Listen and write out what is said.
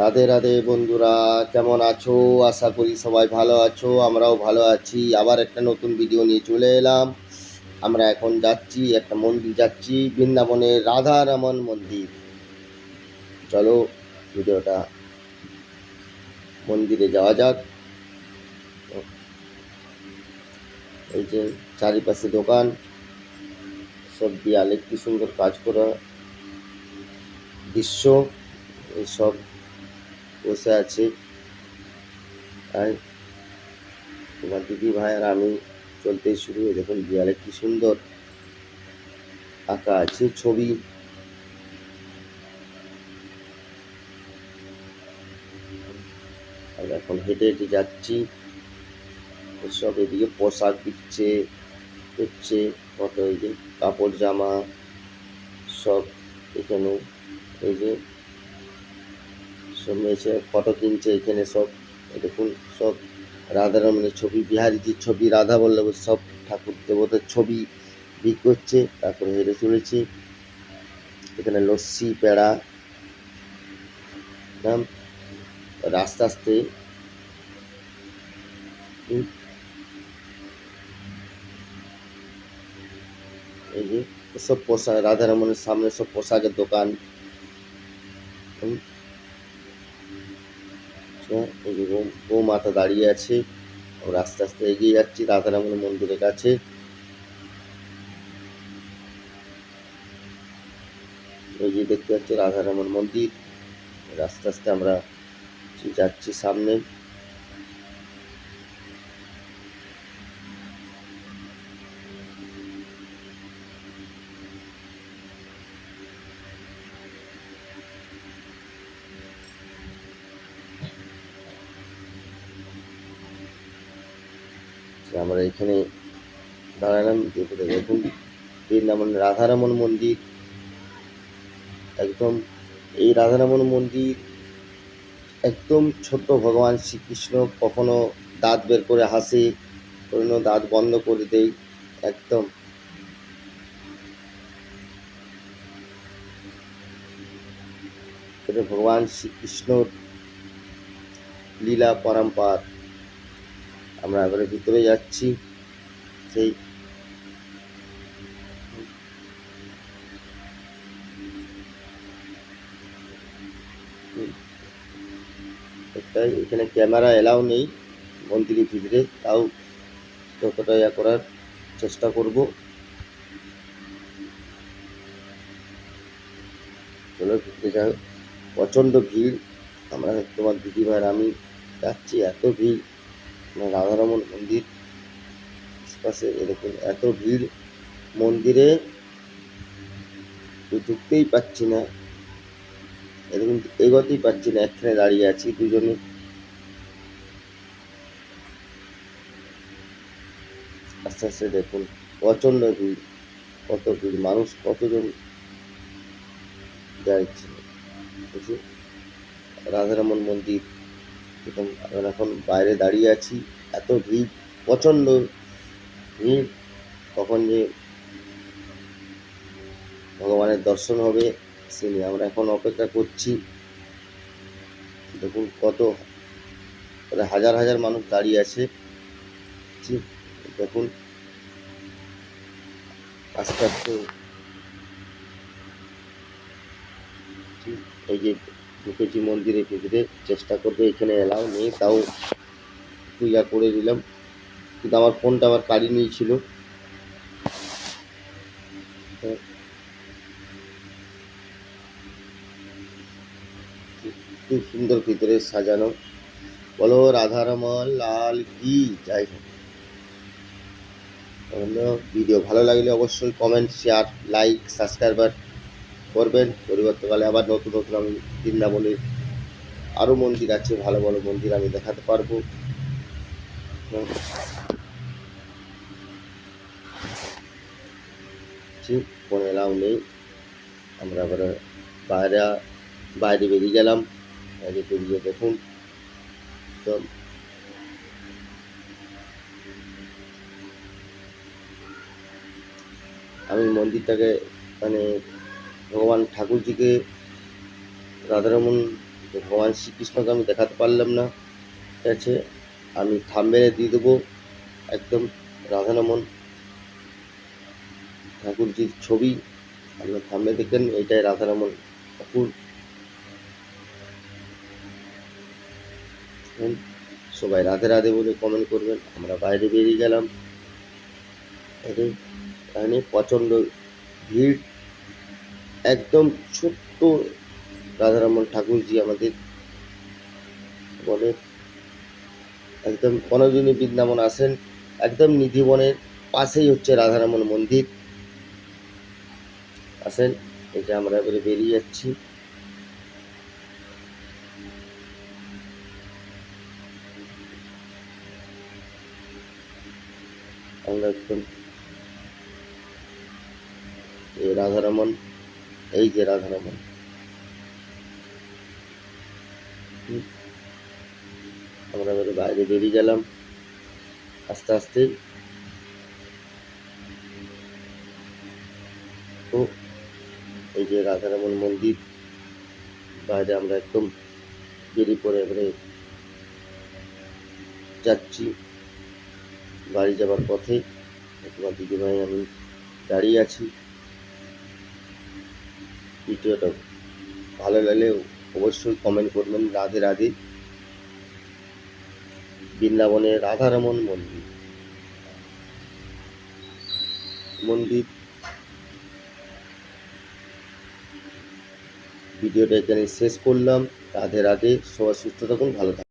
রাধে রাধে বন্ধুরা, কেমন আছো? আশা করি সবাই ভালো আছো, আমরাও ভালো আছি। আবার একটা নতুন ভিডিও নিয়ে চলে এলাম। আমরা এখন যাচ্ছি, একটা মন্দির যাচ্ছি, বৃন্দাবনের রাধা রমন মন্দির। চলো ভিডিওটা মন্দিরে যাওয়া যাক। এই যে চারিপাশে দোকান, সব দেয়ালে কি সুন্দর কাজ করা দৃশ্য এইসব বসে আছে। আর তোমার দিদি ভাই আর আমি চলতে শুরু হয়ে, দেখুন দেয়ালে কি সুন্দর আঁকা আছে ছবি। এখন হেঁটে হেঁটে যাচ্ছি। সব এদিকে পোশাক দিচ্ছে, হচ্ছে কত এই যে কাপড় জামা, সব এখানে, এই যে সব এসে ফটো কিনছে এখানে সব দেখুন, সব রাধারমণের ছবি, বিহারীজির ছবি, রাধা বল্লভ সব ঠাকুর দেবতার ছবি বিক্রি করছে, তারপরে হেঁটে চলেছে। এখানে লস্যি, পেড়া, নাম আস্তে। আস্তে এই যে সব পোশাক রাধারমণের সামনে সব পোশাকের দোকান। আচ্ছা, এই বউ- মাথা দাঁড়িয়ে আছে। আমরা আস্তে আস্তে এগিয়ে যাচ্ছি। রাধারমণ মন্দিরের কাছে। এই যে দেখতে পাচ্ছি রাধারমণ মন্দির। আস্তে আস্তে আমরা যাচ্ছি সামনে। যে আমরা এখানে দাঁড়ালাম দেখে দেখুন বৃন্দাবন রাধারমণ মন্দির, একদম এই রাধারমণ মন্দির একদম ছোট্ট ভগবান শ্রীকৃষ্ণ কখনো দাঁত বের করে হাসে, কখনো দাঁত বন্ধ করে দেয়, একদম। ভগবান শ্রীকৃষ্ণর লীলা পরম্পার। আমরা এবারে ভিতরে যাচ্ছি। সেই এখানে ক্যামেরা এলাও নেই, মন্দিরের ভিতরে, তাও যতটা ইয়া করার চেষ্টা করব। চলো ভিতরে প্রচণ্ড ভিড়। আমরা তোমার দিদি ভাইয়ের আমি যাচ্ছি, এত ভিড়। রাধারমন মন্দির আশপাশে এরকম এত ভিড় মন্দিরে ঢুকতেই পাচ্ছি না। এরকম এগোতেই পাচ্ছি না, একখানে দাঁড়িয়ে আছি দুজনে। আস্তে আস্তে দেখুন, প্রচণ্ড ভিড়, কত ভিড়, মানুষ কতজন যাচ্ছে। রাধারমন মন্দির। এবং আমরা এখন বাইরে দাঁড়িয়ে আছি। এত ভিড় প্রচণ্ড ভিড়। কখন যে ভগবানের দর্শন হবে সে নিয়ে আমরা এখন অপেক্ষা করছি। দেখুন কত হাজার হাজার মানুষ দাঁড়িয়ে আছে। জি, দেখুন। আস্তে আস্তে। এই যে ঢুকেছি মন্দিরের ভিতরে চেষ্টা করবে, এখানে এলাও নেই, তাও পূজা করে দিলাম কিন্তু আমার ফোনটা আবার কাড়ি নিয়েছিল। খুব সুন্দর ভিতরে সাজানো। বলো রাধারমন লাল কি? যাই হোক। ভিডিও ভালো লাগলে অবশ্যই কমেন্ট শেয়ার লাইক সাবস্ক্রাইবার করবেন। পরিবর্তকালে আবার নতুন নতুন আমি বৃন্দাবনের আরও মন্দির আছে, ভালো ভালো মন্দির আমি দেখাতে পারব। ঠিক ফোন এলাও নেই। আমরা আবার বাইরে বাইরে বেরিয়ে গেলাম। বাইরে বেরিয়ে দেখুন। সব আমি মন্দিরটাকে মানে ভগবান ঠাকুরজিকে রাধারমন ভগবান শ্রীকৃষ্ণকে আমি দেখাতে পারলাম না। ঠিক আছে? আমি থাম্বেলে দিয়ে দেবো একদম রাধারমন ঠাকুরজির ছবি। আপনার থাম্বে দেখেন এইটাই রাধারমন ঠাকুর। সবাই রাধে রাধে বলে কমেন্ট করবেন। আমরা বাইরে বেরিয়ে গেলাম। এখানে প্রচণ্ড ভিড়। একদম ছোট্ট রাধারমন ঠাকুরজি আমাদের বলে। একদম কোনোদিনই বৃন্দাবন আসেন। একদম নিধিবনের পাশেই হচ্ছে রাধারমন মন্দির। আসেন, এটা আমরা এবারে বেরিয়ে যাচ্ছি। আমরা একদম রাধারমন এই যে রাধারমন। আমরা এবারে বাইরে বেরিয়ে গেলাম। আস্তে আস্তে। এই যে রাধারমন মন্দির। বাইরে আমরা একদম বেরিয়ে পড়ে এবারে যাচ্ছি। বাড়ি যাবার পথে। তোমার দিদিভাই, আমি দাঁড়িয়ে আছি। ভিডিওটা ভালো লাগলে অবশ্যই কমেন্ট করবেন। রাধে রাধে। বৃন্দাবনের রাধারমন মন্দির। মন্দির। ভিডিওটা এখানে শেষ করলাম। রাধে রাধে। সবাই সুস্থ থাকুন, ভালো থাকুন।